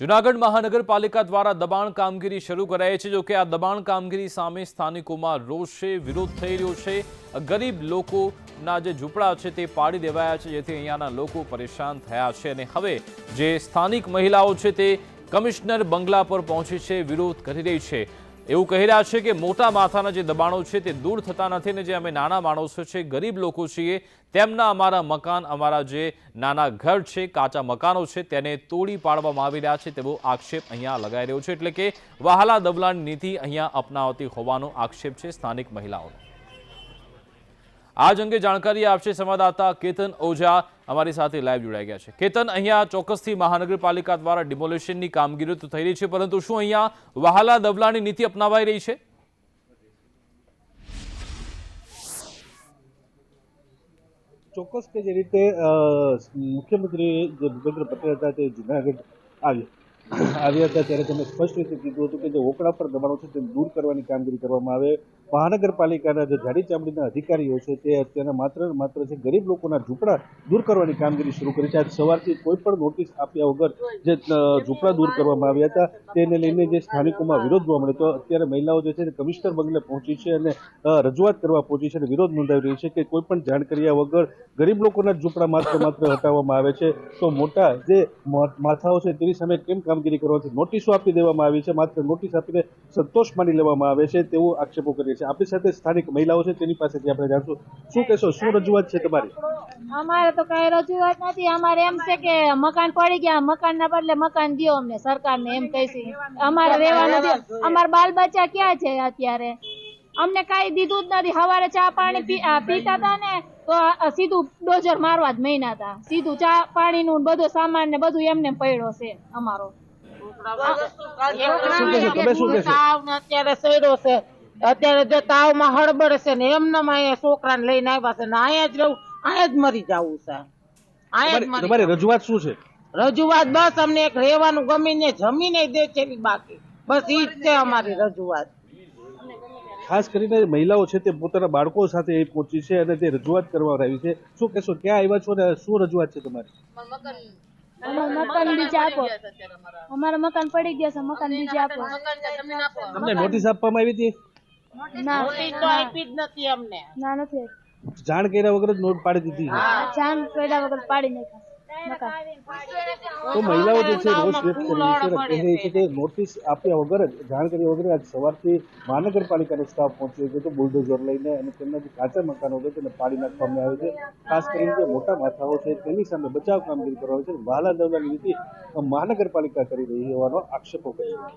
જૂનાગઢ મહાનગરપાલિકા દ્વારા દબાણ કામગીરી શરૂ કરાઈ છે. જોકે આ દબાણ કામગીરી સામે સ્થાનિકોમાં રોષ છે વિરોધ થઈ રહ્યો છે. ગરીબ લોકોના જે ઝૂંપડા છે તે પાડી દેવાયા છે, જેથી અહીંયાના લોકો પરેશાન થયા છે. અને હવે જે સ્થાનિક મહિલાઓ છે તે કમિશનર બંગલા પર પહોંચી છે, વિરોધ કરી રહી છે. એવું કહી રહ્યા છે કે મોટા માથાના જે દબાણો છે તે દૂર થતા નથી ને જે અમે નાના માણસો છે, ગરીબ લોકો છીએ, તેમના અમારા મકાન, અમારા જે નાના ઘર છે, કાચા મકાનો છે, તેને તોડી પાડવામાં આવી રહ્યા છે તેવો આક્ષેપ અહીંયા લગાઈ રહ્યો છે. એટલે કે વહાલા દબલાની નીતિ અહીંયા અપનાવતી હોવાનો આક્ષેપ છે સ્થાનિક મહિલાઓનો. આજ અંગે જાણકારી આપશે સંવાદદાતા કેતન ઓઝા. અમારી સાથે લાઈવ જોડાઈ ગયા છે. કેતન અહીંયા ચોક્કસથી મહાનગરપાલિકા દ્વારા ડિમોલેશનની કામગીરી તો થઈ રહી છે પરંતુ શું અહીંયા વહાલા દબલાની નીતિ અપનાવાઈ રહી છે? ચોક્કસ કે જે રીતે અ, મુખ્યમંત્રી જે ભૂપેન્દ્ર પટેલ હતા તે જુનાગઢ આવ્યા. આવ્યા હતા ત્યારે તમે સ્પષ્ટ રીતે કીધું હતું કે જે ઓકળા પર દબાણો છે તેને દૂર કરવાની કામગીરી કરવામાં આવે. મહાનગરપાલિકાના જે જાડી ચામડીના અધિકારીઓ છે તે અત્યારના માત્ર માત્ર છે ગરીબ લોકોના ઝૂંપડા દૂર કરવાની કામગીરી શરૂ કરી છે. આજ સવારથી કોઈ પણ નોટિસ આપ્યા વગર જે ઝૂંપડા દૂર કરવામાં આવ્યા હતા, તેને લઈને જે સ્થાનિકોમાં વિરોધ જોવા મળ્યો તો અત્યારે મહિલાઓ જે છે તે કમિશનર બંગલે પહોંચી છે અને રજૂઆત કરવા પહોંચી છે અને વિરોધ નોંધાવી રહી છે કે કોઈ પણ જાણ કર્યા વગર ગરીબ લોકોના ઝૂંપડા માત્ર માત્ર હટાવવામાં આવે છે. તો મોટા જે માથાઓ છે તેની સામે કેમ કામગીરી કરવાથી નોટિસો આપી દેવામાં આવી છે. માત્ર નોટિસ આપીને સંતોષ માની લેવામાં આવે છે તેવું આક્ષેપો કરીએ છીએ. આપણી સાથે સ્થાનિક મહિલાઓ છે, તેની પાસેથી આપણે જાણશું. શું કહેશો, શું રજૂઆત છે તમારી? અમારે તો કઈ રજૂઆત નથી. અમારે એમ છે કે મકાન પડી ગયા. મકાન ના બદલે મકાન દો અમને. સરકારને એમ કહીશું અમારે રહેવાનું છે અમારા બાલ બચ્ચા ક્યાં છે અત્યારે? અમને કઈ દીધું જ નથી. સવારે ચા પાણી પીતા હતા ને તો સીધું ડોઝર મારવા જ મહિના હતા સીધું ચા પાણીનું બધું સામાન ને બધું એમને પડ્યો છે અમારો. અત્યારે સડ્યો છે. અત્યારે જો તાવમાં છે ને એમને અહીંયા છોકરાને લઈને આવ્યા છે ને અહીંયા જ રહું અહીંયા જ મરી જવું છે. અહીંયા જ તમારી રજૂઆત શું છે? રજૂઆત બસ અમને એક રહેવાનું ગમીને જમીને દે છે બાકી. બસ ઈ જ છે અમારી રજૂઆત. ખાસ કરીને મહિલાઓ છે તે પોતાના બાળકો સાથે અહીં પહોંચી છે અને તે રજૂઆત કરવા આવી છે. શું કહેશો ક્યાં આવ્યા છો ને શું રજૂઆત છે તમારી? અમારું મકાન બીજે આપો. અમારા. મકાન પડી ગયા છે મકાન બીજે આપો. તમને નોટિસ આપવામાં આવી હતી? ના. નોટિસ તો આપી જ નથી અમને. ના નથી જાણ કર્યા વગર જ નોટ પાડી દીધી. જાણ પડ્યા વગર પાડી નાખ્યા. મકાન તો મહિલાઓ જે છે રોષ વ્યક્ત કરી રહી છે કે નોટિસ આપ્યા વગર જ જાણ કર્યા વગર આજ સવારથી મહાનગરપાલિકાનો સ્ટાફ પહોંચ્યો છે તો બુલડોઝર લઈને અને તેમના જે કાચા મકાનો છે તેને પાડી નાખવામાં આવે છે. ખાસ કરીને જે મોટા માથાઓ છે તેની સામે બચાવ કામગીરી કરવામાં આવે છે વહાલા દવલાની નીતિ મહાનગરપાલિકા કરી રહી હોવાનો આક્ષેપો કર્યો છે.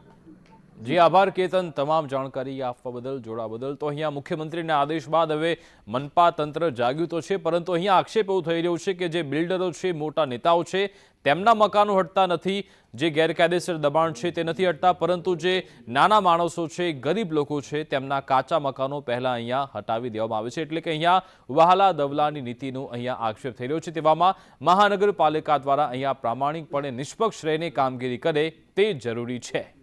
જી, આભાર કેતન. તમામ જાણકારી આપવા બદલ, જોડા બદલ. તો અહીંયા મુખ્યમંત્રીના આદેશ બાદ હવે મનપા તંત્ર જાગ્યું તો છે, પરંતુ અહીંયા આક્ષેપ એવું થઈ રહ્યો છે કે જે બિલ્ડરો છે, મોટા નેતાઓ છે, તેમના મકાનો હટતા નથી, જે ગેરકાયદેસર દબાણ છે તે નથી હટતા, પરંતુ જે નાના માણસો છે, ગરીબ લોકો છે, તેમના કાચા મકાનો પહેલાં અહીંયા હટાવી દેવામાં આવે છે. એટલે કે અહીંયા વહાલા દવલાની નીતિનો અહીંયા આક્ષેપ થઈ રહ્યો છે. તેવામાં મહાનગરપાલિકા દ્વારા અહીંયા પ્રામાણિકપણે નિષ્પક્ષ રહીને કામગીરી કરે તે જરૂરી છે.